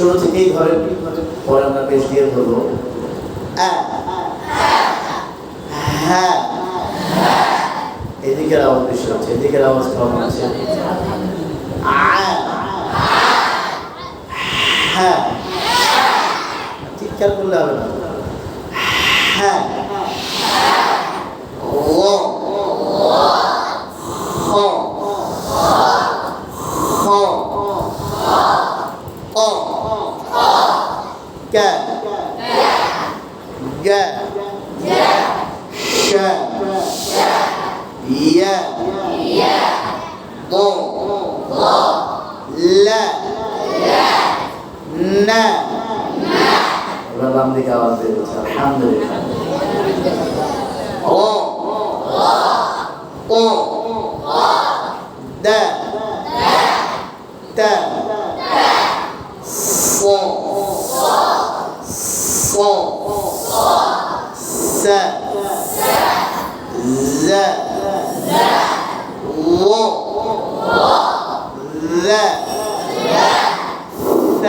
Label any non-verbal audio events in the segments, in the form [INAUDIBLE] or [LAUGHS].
শুরু থেকেই ধরেন পরে আমরা পেশ দিয়ে ধরবো হ্যাঁ এদিকের আওয়াজ বেশি হচ্ছে এদিকের আওয়াজ কম আছে হ্যাঁ চিৎকার করলে হবে না। হ্যাঁ ও শ য় ض ল ন এবার বাম দিকে আওয়াজ দিয়ে দিচ্ছে আলহামদুলিল্লাহ ও ও د ت ص ص س ز و ذ ث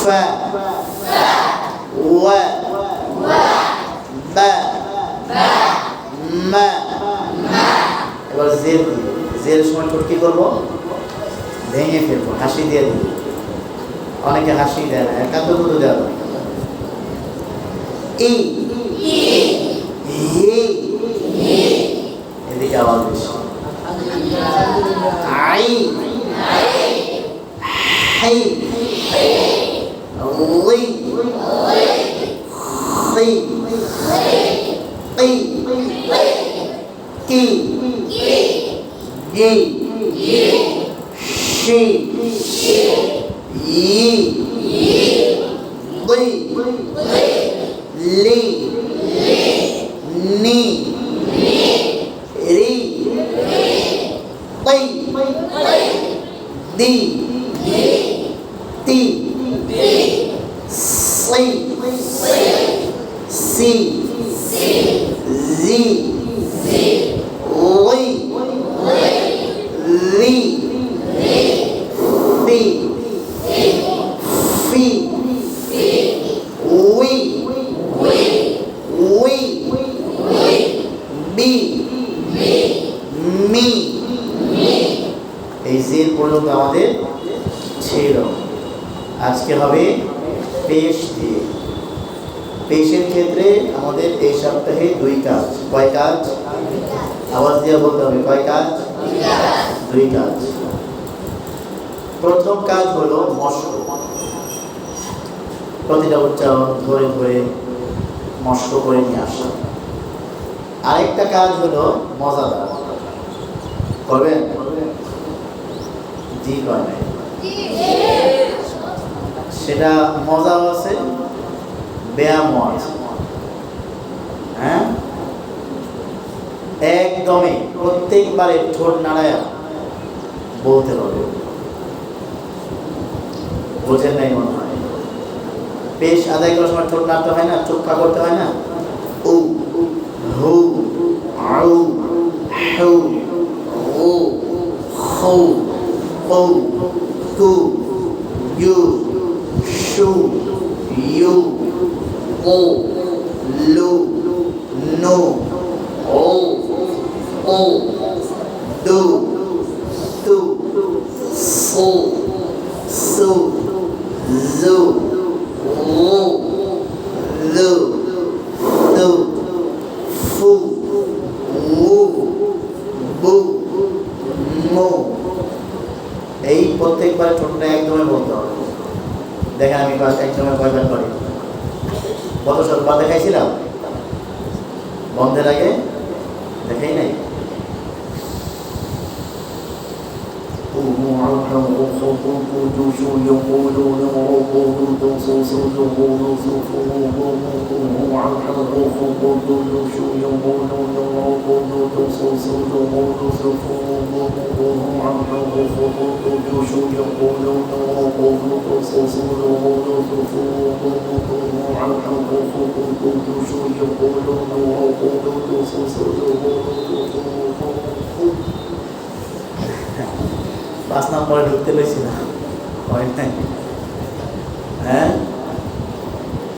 ف و ب ম এবার জেল দিয়ে জেল সময় ঠোঁট কি করবো ভেঙে ফেলবো হাসি দিয়ে দেবো অনেকে হাসি দেয় না একান্ত দুধ দেওয়া দরকার। হাই লি খি কি কি জি শি ই লি লি নি রি তি দি তি সি সি জি ওই রি ফি ফি উই উই বি মি এই জেল পর্যন্ত আমাদের ছিল আজকে হবে পেশ দিয়ে। পেশের ক্ষেত্রে আমাদের এই সপ্তাহে দুই কাজ। কয় কাজ? আওয়াজ দিয়ে বলতে হবে, কয় কাজ? দুই কাজ। প্রথম কাজ হলো মস্ক প্রতিটা উচ্চারণ ধরে ধরে মস্ক করে নিয়ে আসা। আরেকটা কাজ হলো মজাদার। করবেন? জি, করবেন। সেটা মজাও আছে, ব্যায়ামও আছে। হ্যাঁ? একদমই প্রত্যেকবারে ঠোঁট নাড়ায় বলতে হবে। বোঝেন নাই মনে হয়? বেশ আদায় করার সময় ঠোঁট নাড়তে হয় না, চোখ করতে হয় না? ইউ ও লু নো ও ও দু তু সু সু জু ও লু তু ফু উ বু মো এই প্রত্যেকবার ছোটটা একদমই বলতে হবে দেখেন আমি ক্লাস একদমে কয়বার করি গত সপ্তাহ দেখাইছিলাম? বন্ধের আগে? দেখাই নাই? [LAUGHS] [LAUGHS] পাঁচ নম্বরে ঢুকতে পেরেছি না। হয় নাই। হ্যাঁ?